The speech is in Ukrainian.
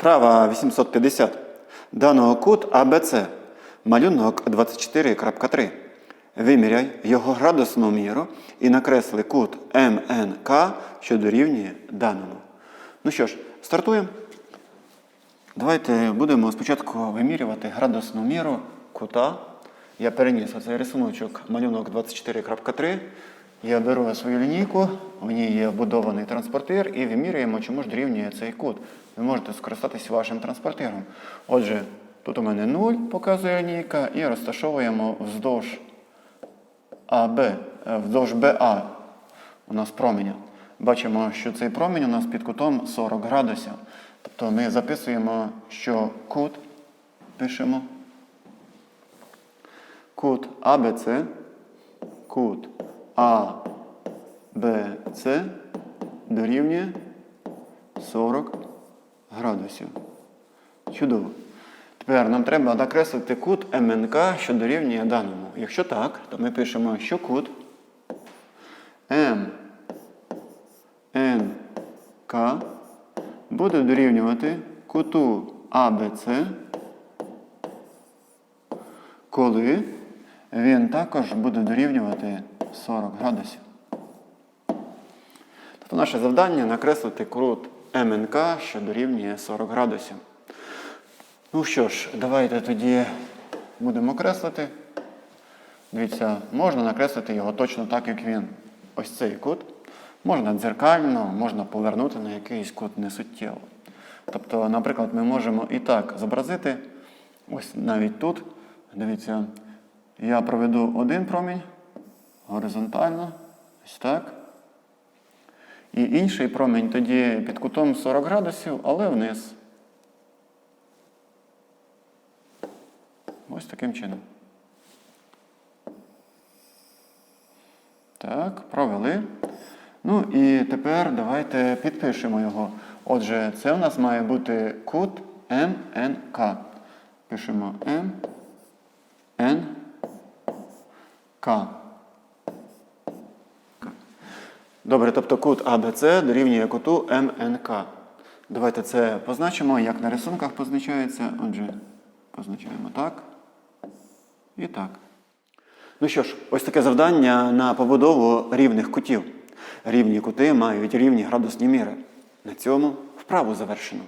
Вправа 850. Дано кут АБЦ. Малюнок 24.3. Виміряй його градусну міру і накресли кут МНК, що дорівнює даному. Ну що ж, стартуємо. Давайте будемо спочатку вимірювати градусну міру кута. Я переніс оцей рисуночок малюнок 24.3. Я беру свою лінійку, в ній є вбудований транспортир і вимірюємо, чому ж дорівнює цей кут. Ви можете скористатися вашим транспортиром. Отже, тут у мене 0 показує лінійка, і розташовуємо вздовж АБ, е, вздовж БА у нас променя. Бачимо, що цей промінь у нас під кутом 40 градусів. Тобто ми записуємо, що кут пишемо. Кут АБЦ, кут АБЦ дорівнює 40 градусів. Чудово. Тепер нам треба накреслити кут МНК, що дорівнює даному. Якщо так, то ми пишемо, що кут МНК буде дорівнювати куту АБЦ, коли він також буде дорівнювати 40 градусів. Тобто наше завдання накреслити кут МНК, що дорівнює 40 градусів. Ну що ж, давайте тоді будемо креслити. Дивіться, можна накреслити його точно так, як він. Ось цей кут. Можна дзеркально, можна повернути на якийсь кут несуттєво. Тобто, наприклад, ми можемо і так зобразити, ось навіть тут. Дивіться, я проведу один промінь горизонтально, ось так. І інший промінь тоді під кутом 40 градусів, але вниз. Ось таким чином. Так, провели. Ну і тепер давайте підпишемо його. Отже, це у нас має бути кут МНК. Пишемо МНК. Добре, тобто кут АБЦ дорівнює куту МНК. Давайте це позначимо, як на рисунках позначається. Отже, позначаємо так і так. Ну що ж, ось таке завдання на побудову рівних кутів. Рівні кути мають рівні градусні міри. На цьому вправу завершено.